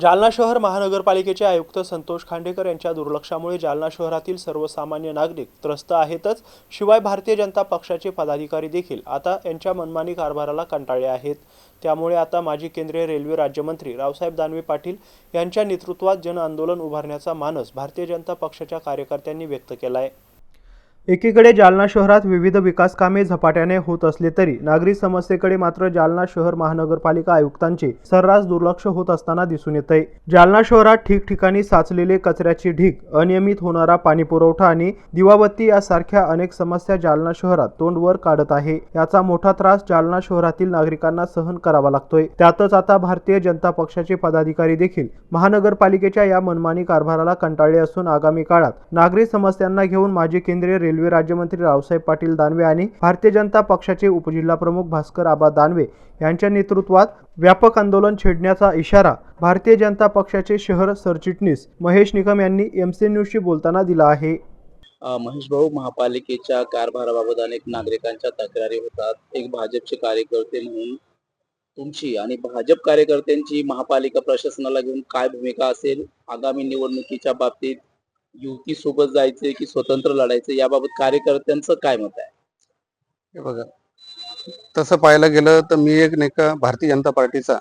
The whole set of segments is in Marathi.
जालना शहर महानगरपालिकेचे आयुक्त संतोष खांडेकर यांच्या दुर्लक्षामुळे जालना शहरातील सर्वसामान्य नागरिक त्रस्त आहेतच. शिवाय भारतीय जनता पक्षाचे पदाधिकारी देखील आता यांच्या मनमानी कारभाराला कंटाळले आहेत. त्यामुळे आता माजी केंद्रीय रेल्वे राज्यमंत्री रावसाहेब दानवे पाटील यांच्या नेतृत्वात जन आंदोलन उभारण्याचा मानस भारतीय जनता पक्षाच्या कार्यकर्त्यांनी व्यक्त केला आहे एकीकडे जालना शहरात विविध विकास कामे झपाट्याने होत असले तरी नागरी समस्येकडे मात्र जालना शहर महानगरपालिका आयुक्तांचे सर्रास दुर्लक्ष होत असताना दिसून येत आहे जालना शहरात ठिकठिकाणी साचलेले कचऱ्याची ढीक अनियमित होणारा पाणी पुरवठा आणि दिवाबत्ती यासारख्या अनेक समस्या जालना शहरात तोंड वर काढत आहे. याचा मोठा त्रास जालना शहरातील नागरिकांना सहन करावा लागतोय. त्यातच आता भारतीय जनता पक्षाचे पदाधिकारी देखील महानगरपालिकेच्या या मनमानी कारभाराला कंटाळले असून आगामी काळात नागरी समस्यांना घेऊन माजी केंद्रीय रेल्वे रेल्वे राज्यमंत्री रावसाहेब पाटील दानवे आणि भारतीय जनता पक्षाचे उपजिल्हाप्रमुख भास्कर आबा दानवे यांच्या नेतृत्वात व्यापक आंदोलन छेडण्याचा इशारा भारतीय जनता पक्षाचे शहर सरचिटणीस महेश निकम यांनी एमसी न्यूजशी बोलताना दिला आहे. महेश भाऊ महापालिकेच्या कारभाराबाबत अनेक नागरिकांच्या तक्रारी होतात. एक भाजपचे कार्यकर्ते म्हणून तुमची आणि भाजप कार्यकर्त्यांची महापालिका प्रशासनाला घेऊन काय भूमिका असेल? आगामी निवडणुकीच्या बाबतीत युती सोबत जायचे की स्वतंत्र लढायचे याबाबत कार्यकर्त्यांचं काय मत आहे? हे बघा तसं पाहायला गेलं तर मी एक नाही का भारतीय जनता पार्टीचा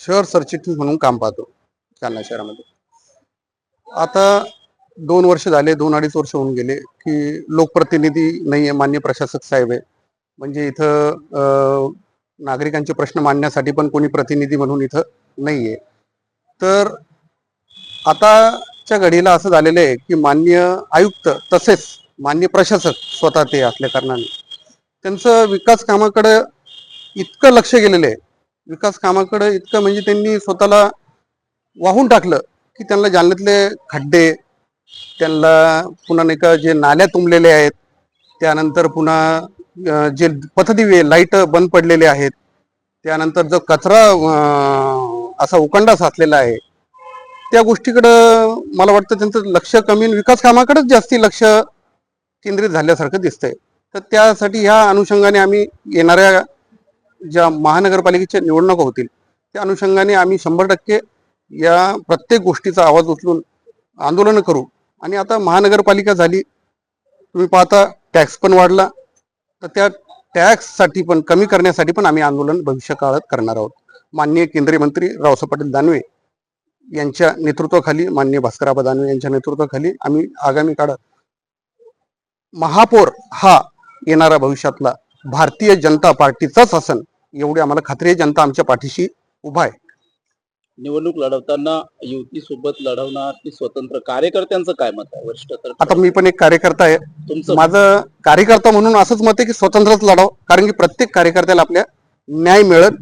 शहर सरचिटणीस म्हणून काम पाहतो जालना शहरामध्ये. आता दोन वर्ष झाले दोन अडीच वर्ष होऊन गेले की लोकप्रतिनिधी नाही आहे मान्य प्रशासक साहेब आहे. म्हणजे इथं अं, नागरिकांचे प्रश्न मांडण्यासाठी पण कोणी प्रतिनिधी म्हणून इथं नाही आहे तर आताच्या घडीला असं झालेलं आहे की मान्य आयुक्त तसेच मान्य प्रशासक स्वतः ते असल्या कारणाने त्यांचं विकास कामाकडे इतकं लक्ष गेलेलं आहे. विकास कामाकडे इतकं म्हणजे त्यांनी स्वतःला वाहून टाकलं की त्यांना जालन्यातले खड्डे त्यांना पुन्हा नाही का जे नाल्या तुंबलेले आहेत त्यानंतर पुन्हा जे पथदिवे लाइट बंद पडलेले आहेत त्यानंतर जो कचरा असा उकंडा साचलेला आहे त्या गोष्टीकडं मला वाटतं त्यांचं लक्ष कमी विकास कामाकडेच जास्ती लक्ष केंद्रित झाल्यासारखं दिसतंय. तर त्यासाठी ह्या अनुषंगाने आम्ही येणाऱ्या ज्या महानगरपालिकेच्या निवडणुका होतील त्या अनुषंगाने आम्ही शंभर टक्के या प्रत्येक गोष्टीचा आवाज उचलून आंदोलन करू. आणि आता महानगरपालिका झाली तुम्ही पाहता टॅक्स पण वाढला तर त्या टॅक्ससाठी पण कमी करण्यासाठी पण आम्ही आंदोलन भविष्य काळात करणार आहोत. माननीय केंद्रीय मंत्री रावसाहेब पाटील दानवे यांच्या नेतृत्वाखाली माननीय भास्कराबा दानवे यांच्या नेतृत्वाखाली आम्ही आगामी काळात महापौर हा येणारा भविष्यातला भारतीय जनता पार्टीचाच असन एवढी आम्हाला खात्री आहे. जनता आमच्या पाठीशी उभा आहे. निवडणूक लढवताना युती सोबत लढवणार की स्वतंत्र कार्यकर्त्यांचं काय मत आहे? वरिष्ठ तर आता मी पण एक कार्यकर्ता आहे. तुमचं माझं कार्यकर्ता म्हणून असंच मत आहे की स्वतंत्रच लढावं कारण की प्रत्येक कार्यकर्त्याला आपल्या न्याय मिळत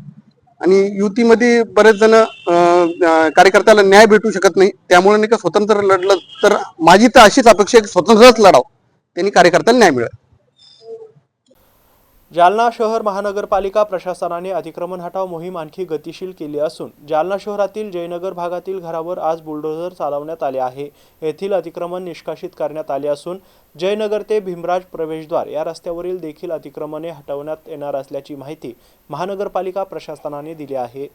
आणि युतीमध्ये बरेच जण कार्यकर्त्याला न्याय भेटू शकत नाही. त्यामुळे नाही का स्वतंत्र लढलं तर माझी तर अशीच अपेक्षा आहे की स्वतंत्रच लढावं. त्यांनी कार्यकर्त्याला न्याय मिळेल. जालना शहर महानगरपालिका प्रशासनाने अतिक्रमण हटाव मोहीम आणखी गतिशील केली असून जालना शहरातील जयनगर भागातील घरावर आज बुलडोझर चालवण्यात आले आहे. येथील अतिक्रमण निष्कासित करण्यात आले असून जयनगर ते भीमराज प्रवेशद्वार या रस्त्यावरील देखील अतिक्रमणे हटवण्यात येणार असल्याची माहिती महानगरपालिका प्रशासनाने दिली आहे.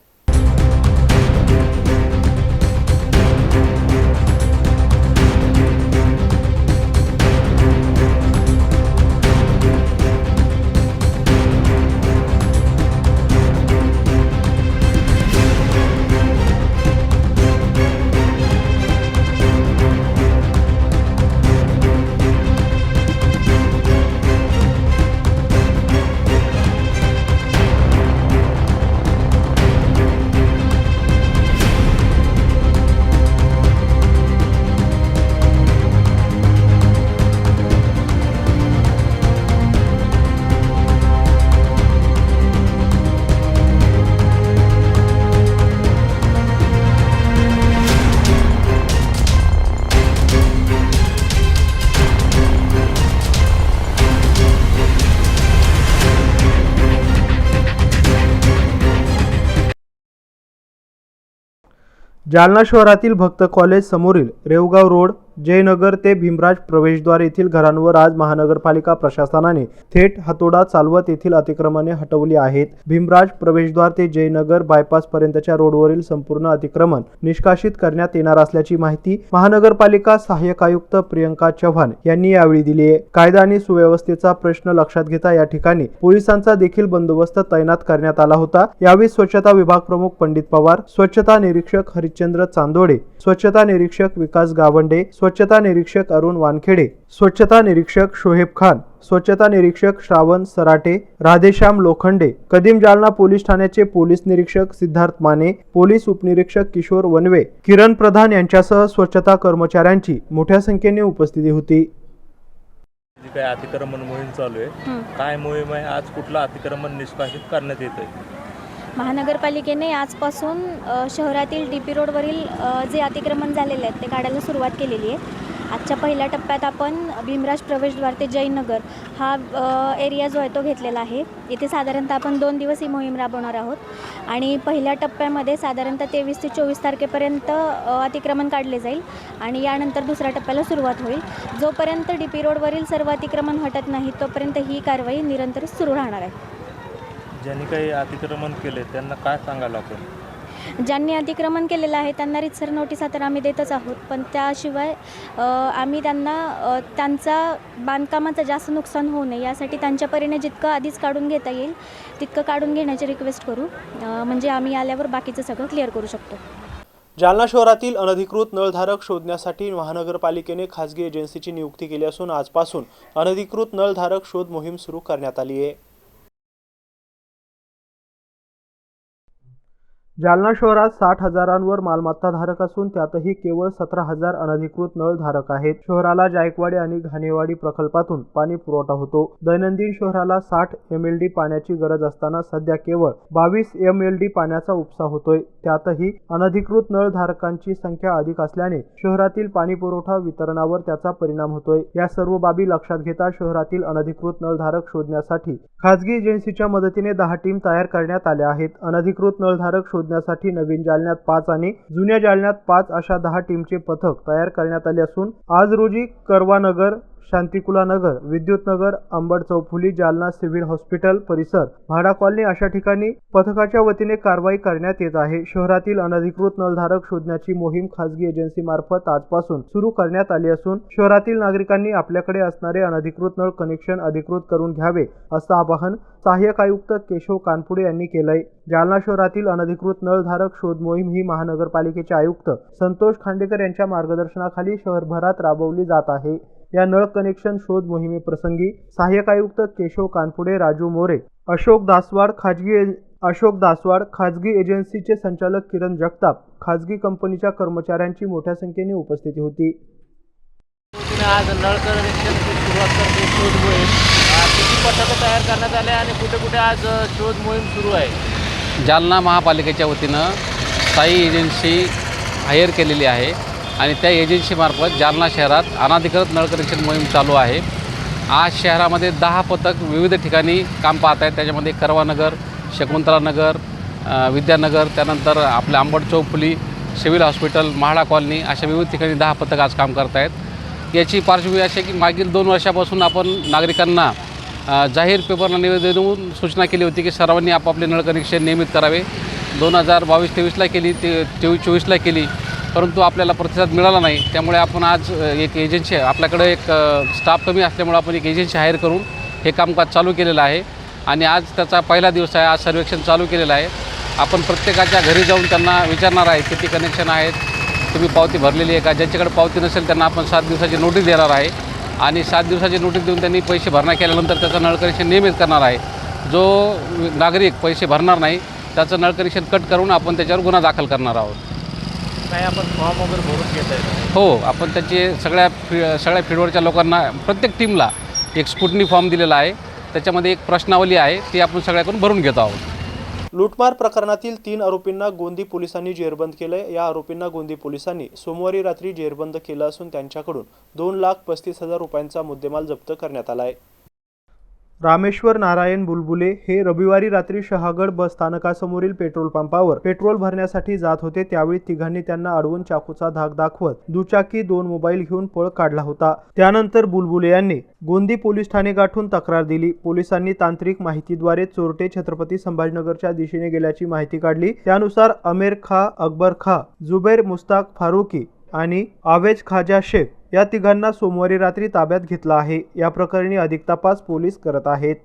जालना शहरातील भक्त कॉलेज समोरील रेवगाव रोड जयनगर ते भीमराज प्रवेशद्वार येथील घरांवर आज महानगरपालिका प्रशासनाने थेट हातोडा चालवत येथील अतिक्रमणे हटवली आहेत. भीमराज प्रवेशद्वार ते जयनगर बायपास पर्यंतच्या रोडवरील संपूर्ण अतिक्रमण निष्कासित करण्यात येणार असल्याची माहिती महानगरपालिका सहाय्यक आयुक्त प्रियंका चव्हाण यांनी यावेळी दिली आहे. कायदा आणि सुव्यवस्थेचा प्रश्न लक्षात घेता या ठिकाणी पोलिसांचा देखील बंदोबस्त तैनात करण्यात आला होता. यावेळी स्वच्छता विभाग प्रमुख पंडित पवार स्वच्छता निरीक्षक हरिश्चंद्र चांदोडे स्वच्छता निरीक्षक विकास गावंडे स्वच्छता निरीक्षक अरुण वानखेडे स्वच्छता निरीक्षक शोहेब खान स्वच्छता निरीक्षक श्रावण सराटे राधेश्याम लोखंडे कदीम जालना पोलीस ठाण्याचे पोलीस निरीक्षक सिद्धार्थ माने पोलीस उपनिरीक्षक किशोर वनवे किरण प्रधान यांच्यासह स्वच्छता कर्मचाऱ्यांची मोठ्या संख्येने उपस्थिती होती. जी काही अतिक्रमण मोहीम चालू आहे काय मोहीम आहे आज कुठलं अतिक्रमण निष्कासित करण्यात येत आहे महानगरपालिकेने आजपासून शहरातील डी पी रोडवरील जे अतिक्रमण झालेले आहेत ते काढायला सुरुवात केलेली आहे. आजच्या पहिल्या टप्प्यात आपण भीमराज प्रवेशद्वार ते जयनगर हा एरिया जो आहे तो घेतलेला आहे. इथे साधारणतः आपण दोन दिवस ही मोहीम राबवणार आहोत. आणि पहिल्या टप्प्यामध्ये साधारणतः तेवीस ते चोवीस तारखेपर्यंत अतिक्रमण काढले जाईल आणि यानंतर दुसऱ्या टप्प्याला सुरुवात होईल. जोपर्यंत डी पी रोडवरील सर्व अतिक्रमण हटत नाही तोपर्यंत ही कारवाई निरंतर सुरू राहणार आहे. ज्यांनी काही अतिक्रमण केले त्यांना काय सांगाल आपण? ज्यांनी अतिक्रमण केलेलं आहे त्यांना रितसर नोटिसा तर आम्ही देतच आहोत. पण त्याशिवाय अ, आम्ही त्यांना अ, त्यांचा बांधकामाचं जास्त नुकसान होऊ नये यासाठी त्यांच्या परीने जितकं आधीच काढून घेता येईल तितकं काढून घेण्याची रिक्वेस्ट करू. अ, म्हणजे आम्ही आल्यावर बाकीचं सगळं क्लिअर करू शकतो. जालना शहरातील अनधिकृत नळधारक शोधण्यासाठी महानगरपालिकेने खासगी एजन्सीची नियुक्ती केली असून आजपासून अनधिकृत नळधारक शोध मोहीम सुरू करण्यात आली आहे. जालना शहरात साठ हजारांवर मालमत्ता धारक असून त्यातही केवळ सतरा हजार अनधिकृत नळधारक आहेत. शहराला जायकवाडी आणि घाणेवाडी प्रकल्पातून पाणी पुरवठा होतो. दैनंदिन शहराला साठ एम एल डी पाण्याची गरज असताना सध्या केवळ बावीस एम एल डी पाण्याचा उपसा होतोय. त्यातही अनधिकृत नळधारकांची संख्या अधिक असल्याने शहरातील पाणी पुरवठा वितरणावर त्याचा परिणाम होतोय. या सर्व बाबी लक्षात घेता शहरातील अनधिकृत नळधारक शोधण्यासाठी खासगी एजन्सीच्या मदतीने दहा टीम तयार करण्यात आल्या आहेत. अनधिकृत नळधारक शोधण्यासाठी नवीन जालन्यात पाच आणि जुन्या जालन्यात पाच अशा दहा टीमचे पथक तयार करण्यात आले असून आज रोजी करवानगर शांतिकुला नगर विद्युत नगर अंबड चौफुली जालना सिव्हिल हॉस्पिटल परिसर भाडा कॉलनी अशा ठिकाणी पथकाच्या वतीने कारवाई करण्यात येत आहे. शहरातील अनधिकृत नळधारक शोधण्याची मोहीम खासगी एजन्सी मार्फत आजपासून सुरू करण्यात आली असून शहरातील नागरिकांनी आपल्याकडे असणारे अनधिकृत नळ कनेक्शन अधिकृत करून घ्यावे असं आवाहन सहाय्यक आयुक्त केशव कानपुडे यांनी केलंय. जालना शहरातील अनधिकृत नळधारक शोध मोहीम ही महानगरपालिकेचे आयुक्त संतोष खांडेकर यांच्या मार्गदर्शनाखाली शहरभरात राबवली जात आहे. या नळ कनेक्शन शोध मोहिमेप्रसंगी सहाय्यक आयुक्त केशव कानपुडे राजू मोरे अशोक दासवाड खाजगी अशोक दासवाड खाजगी एजन्सीचे संचालक किरण जगताप खाजगी कंपनीच्या कर्मचाऱ्यांची मोठ्या संख्येने उपस्थिती होती. आज नळ कनेक्शनची सुरुवात करते शोध मोहीम. किती पथकं तयार करण्यात आले आणि कुठे कुठे आज शोध मोहीम सुरू आहे? जालना महापालिकेच्या वतीनं स्थायी एजन्सी हायर केलेली आहे. आणि त्या एजन्सीमार्फत जालना शहरात अनाधिकृत नळ कनेक्शन मोहीम चालू आहे. आज शहरामध्ये दहा पथक विविध ठिकाणी काम पाहत आहेत. त्याच्यामध्ये करवानगर शकुंतलानगर नगर विद्यानगर त्यानंतर आपल्या आंबट चौफुली सिव्हिल हॉस्पिटल म्हाडा कॉलनी अशा विविध ठिकाणी दहा पथक आज काम करत आहेत. याची पार्श्वभूमी अशी आहे की मागील दोन वर्षापासून आपण नागरिकांना जाहीर पेपरला निवेदन देऊन सूचना केली होती की सर्वांनी आपापले नळ कनेक्शन नियमित करावे. दोन हजार बावीस तेवीसला केली ते तेवीस चोवीसला केली. परंतु आपल्याला प्रतिसाद मिळाला नाही. त्यामुळे आपण आज एक एजन्सी आपल्याकडे एक स्टाफ कमी असल्यामुळे आपण एक एजन्सी हायर करून हे कामकाज चालू केलेलं आहे. आणि आज त्याचा पहिला दिवस आहे. आज सर्वेक्षण चालू केलेलं आहे. आपण प्रत्येकाच्या घरी जाऊन त्यांना विचारणार आहे किती कनेक्शन आहेत तुम्ही पावती भरलेली आहे का? ज्यांच्याकडे पावती नसेल त्यांना आपण सात दिवसाची नोटीस देणार आहे. आणि सात दिवसाची नोटीस देऊन त्यांनी पैसे भरणा केल्यानंतर त्याचं नळ कनेक्शन नियमित करणार आहे. जो नागरिक पैसे भरणार नाही त्याचं नळ कनेक्शन कट करून आपण त्याच्यावर गुन्हा दाखल करणार आहोत. काय आपण फॉर्म वगैरे भरून घेत आहे हो आपण त्याचे सगळ्या फी सगळ्या फीडवरच्या लोकांना प्रत्येक टीमला एक स्पुटनी फॉर्म दिलेला आहे. त्याच्यामध्ये एक प्रश्नावली आहे ती आपण सगळ्याकडून भरून घेतो आहोत. लूटमार प्रकरणातील तीन आरोपींना गोंदी पोलिसांनी जेरबंद केलंय. या आरोपींना गोंदी पोलिसांनी सोमवारी रात्री जेरबंद केलं असून त्यांच्याकडून दोन लाख पस्तीस हजार रुपयांचा मुद्देमाल जप्त करण्यात आलाय रामेश्वर नारायण बुलबुले हे रविवारी रात्री शहागड बस स्थानकासमोरील पेट्रोल पंपावर पेट्रोल भरण्यासाठी जात होते. त्यावेळी तिघांनी त्यांना अडवून चाकूचा धाक दाखवत दुचाकी दोन मोबाईल घेऊन पळ काढला होता. त्यानंतर बुलबुले यांनी गोंदी पोलीस ठाणे गाठून तक्रार दिली. पोलिसांनी तांत्रिक माहितीद्वारे चोरटे छत्रपती संभाजीनगरच्या दिशेने गेल्याची माहिती काढली. त्यानुसार अमेर खा अकबर खा जुबैर मुस्ताक फारुकी आणि आवेज खाजा शेख या तिघांना सोमवारी रात्री ताब्यात घेतला आहे. या प्रकरणी अधिक तपास पोलीस करत आहेत.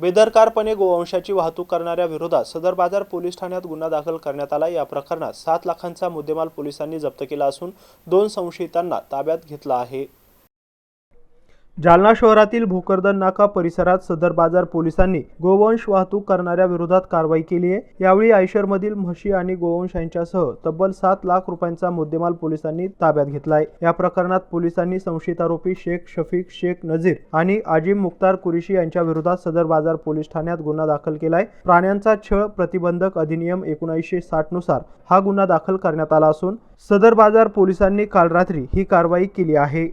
बेदरकारपणे गोवंशाची वाहतूक करणाऱ्या विरोधात सदर बाजार पोलीस ठाण्यात गुन्हा दाखल करण्यात आला. या प्रकरणात सात लाखांचा मुद्देमाल पोलिसांनी जप्त केला असून दोन संशयितांना ताब्यात घेतला आहे. जालना शहरातील भोकरदन नाका परिसरात सदर बाजार पोलिसांनी गोवंश वाहतूक करणाऱ्या विरोधात कारवाई केली आहे. यावेळी आयशरमधील म्हशी आणि गोवंश यांच्यासह तब्बल सात लाख रुपयांचा मुद्देमाल पोलिसांनी ताब्यात घेतलाय या प्रकरणात पोलिसांनी संशयित आरोपी शेख शफीक शेख नजीर आणि आजिम मुख्तार कुरेशी यांच्या विरोधात सदर बाजार पोलीस ठाण्यात गुन्हा दाखल केला आहे. प्राण्यांचा छळ प्रतिबंधक अधिनियम एकोणीसशे साठनुसार हा गुन्हा दाखल करण्यात आला असून सदर बाजार पोलिसांनी काल रात्री ही कारवाई केली आहे.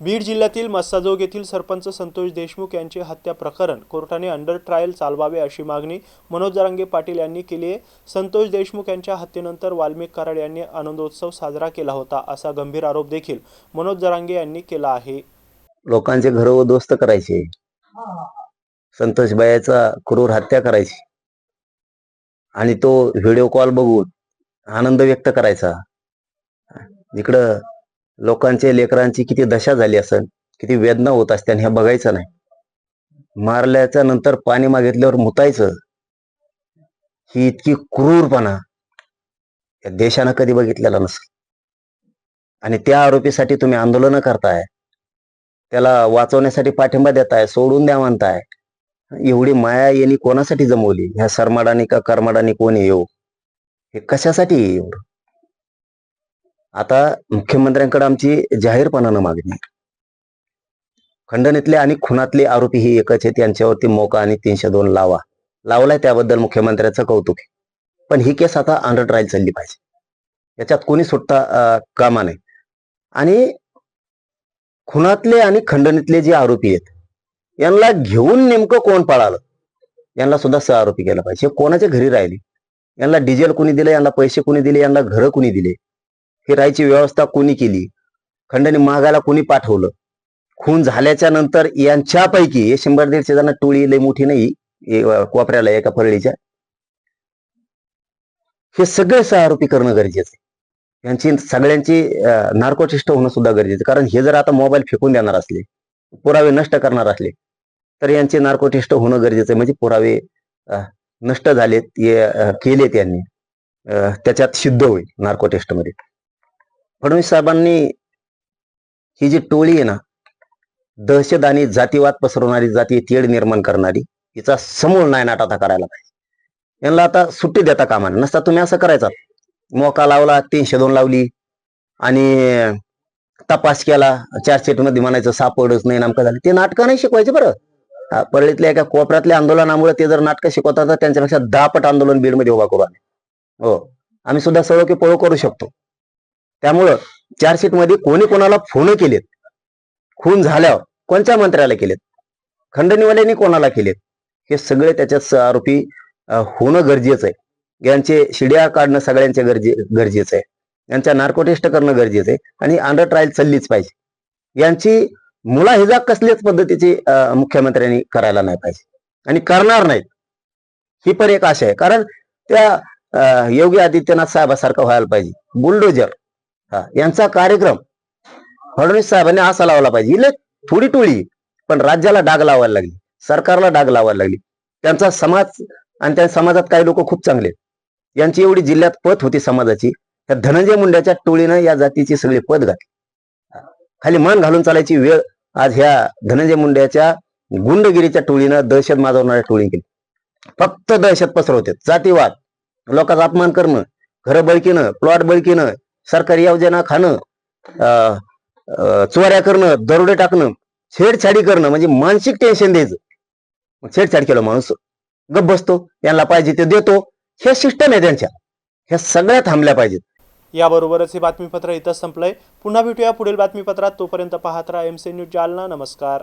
बीड जिल्ह्यातील मस्साजोग येथील सरपंच संतोष देशमुख यांचे हत्या प्रकरण कोर्टाने अंडर ट्रायल चालवावे अशी मागणी मनोज जरांगे पाटील यांनी केली आहे. संतोष देशमुख यांच्या हत्येनंतर वाल्मिक कराड यांनी आनंदोत्सव साजरा केला होता असा गंभीर आरोप देखील मनोज जरांगे यांनी केला आहे. लोकांचे घर उद्ध्वस्त करायचे. संतोष बायाचा क्रूर हत्या करायची. आणि तो व्हिडिओ कॉल बघून आनंद व्यक्त करायचा. इकडं लोकांचे लेकरांची किती दशा झाली असेल किती वेदना होत असत्या हे बघायचं नाही. मारल्याच्या नंतर पाणी मागितल्यावर मुतायचं. ही इतकी क्रूरपणा या देशानं कधी बघितलेला नसेल. आणि त्या आरोपीसाठी तुम्ही आंदोलन करताय. त्याला वाचवण्यासाठी पाठिंबा देताय सोडून द्या म्हणताय. एवढी माया यांनी कोणासाठी जमवली? ह्या सरमाडानी का करमाडानी कोणी येऊ? हे कशासाठी येऊ? आता मुख्यमंत्र्यांकडे आमची जाहीरपणानं मागणी. खंडणीतले आणि खुनातले आरोपी ही एकच आहेत यांच्यावरती मोका आणि तीनशे दोन लावा. लावलाय त्याबद्दल मुख्यमंत्र्याचं कौतुक आहे. पण ही केस आता अंडर ट्रायल चालली पाहिजे. याच्यात कोणी सुटता कामा नाही आणि खुनातले आणि खंडणीतले जे आरोपी आहेत यांना घेऊन नेमकं कोण पळालं? यांना सुद्धा सह आरोपी केला पाहिजे. हे कोणाच्या घरी राहिली? यांना डिझेल कुणी दिलं? यांना पैसे कुणी दिले? यांना घरं कुणी दिले? फिरायची राहायची व्यवस्था कोणी केली? खंडणी मागायला कोणी पाठवलं? खून झाल्याच्यानंतर यांच्यापैकी शंभर दीडशे जण टोळी लई मोठी नाही कोपऱ्याला एका परळीच्या? हे सगळे सह आरोपी करणं गरजेचं आहे. यांची सगळ्यांची नार्कोटिस्ट होणं सुद्धा गरजेचं कारण हे जर आता मोबाईल फेकून देणार असले पुरावे नष्ट करणार असले तर यांचे नार्कोटिस्ट होणं गरजेचं आहे. म्हणजे पुरावे नष्ट झालेत हे यांनी. त्याच्यात सिद्ध होईल नार्कोटेस्टमध्ये फडणवीस साहेबांनी ही जी टोळी आहे ना दहशत आणि जातीवाद पसरवणारी जाती तेढ निर्माण करणारी हिचा समूळ नायनाट आता करायला पाहिजे. यांना आता सुट्टी देता कामा नसता तुम्ही असं करायचा. मोका लावला तीनशे दोन लावली आणि तपास केला चार्जशीटमध्ये म्हणायचं सापडच नाही नामकं झालं. ते नाटकं नाही शिकवायचे बरं. परळीतल्या एका कोपऱ्यातल्या आंदोलनामुळे ते जर नाटकं शिकवतात तर त्यांच्यापेक्षा दहा पट आंदोलन बीडमध्ये उभा करू आम्ही. हो. आम्ही सुद्धा सळो की पळो करू शकतो. त्यामुळं चार्जशीटमध्ये कोणी कोणाला फोन केलेत? खून झाल्यावर कोणत्या मंत्र्याला केलेत? खंडणीवाल्यांनी कोणाला केलेत? हे सगळे त्याच्यात आरोपी होणं गरजेचं आहे. यांचे शिड्या काढणं सगळ्यांचे गरजे गरजेचं आहे. यांच्या नार्कोटेस्ट करणं गरजेचं आहे. आणि अंडर ट्रायल चाललीच पाहिजे. यांची मुलाहिजा कसल्याच पद्धतीची मुख्यमंत्र्यांनी करायला नाही पाहिजे. आणि करणार नाहीत. ही पण एक आशा आहे. कारण त्या योगी आदित्यनाथ साहेबासारखं व्हायला पाहिजे. बुलडोजर. यांचा कार्यक्रम फडणवीस साहेबांनी असा लावला पाहिजे. इले थोडी टोळी पण राज्याला डाग लावायला लागली सरकारला डाग लावायला लागली. त्यांचा समाज आणि त्या समाजात काही लोक खूप चांगले यांची एवढी जिल्ह्यात पत होती समाजाची. त्या धनंजय मुंड्याच्या टोळीनं या जातीची सगळी पद घातली. खाली मान घालून चालायची वेळ आज ह्या धनंजय मुंड्याच्या गुंडगिरीच्या टोळीनं दहशत माजवणाऱ्या टोळी केली. फक्त दहशत पसरवते जातीवाद लोकांचा अपमान करणं घरं बळकीनं प्लॉट बळकीनं सरकारी योजना खाणं चोऱ्या करणं दरोडे टाकणं छेडछाडी करणं म्हणजे मानसिक टेन्शन द्यायचं. छेडछाड केलं माणूस गप बसतो यांना पाहिजे ते देतो. हे सिस्टम आहे त्यांच्या. ह्या सगळ्या थांबल्या पाहिजेत. याबरोबरच हे बातमीपत्र इथं संपलंय. पुन्हा भेटूया पुढील बातमीपत्रात. तोपर्यंत पाहत राहा एम सी न्यूज जालना. नमस्कार.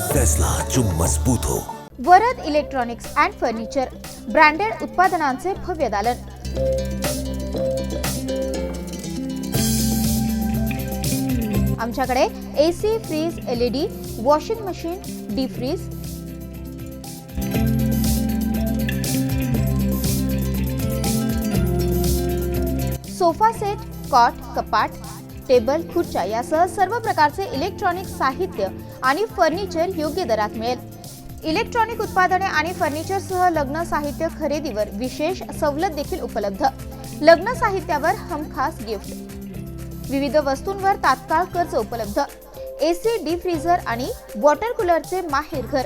फैसला जो मजबूत हो। Varad electronics and furniture branded उत्पादनांचे भव्य दालन. आमच्याकडे A C fridge L E D washing machine D fridge sofa set cot कपाट टेबल खुर्च्या यासह सर्व प्रकारचे इलेक्ट्रॉनिक साहित्य आणि फर्निचर योग्य दरात मिळेल. इलेक्ट्रॉनिक उत्पादने आणि फर्निचरसह लग्न साहित्य खरेदीवर विशेष सवलत देखील उपलब्ध. लग्न साहित्यावर हमखास गिफ्ट. विविध वस्तूंवर तात्काळ कर्ज उपलब्ध. एसी डी फ्रीझर आणि वॉटर कूलरचे माहेर घर.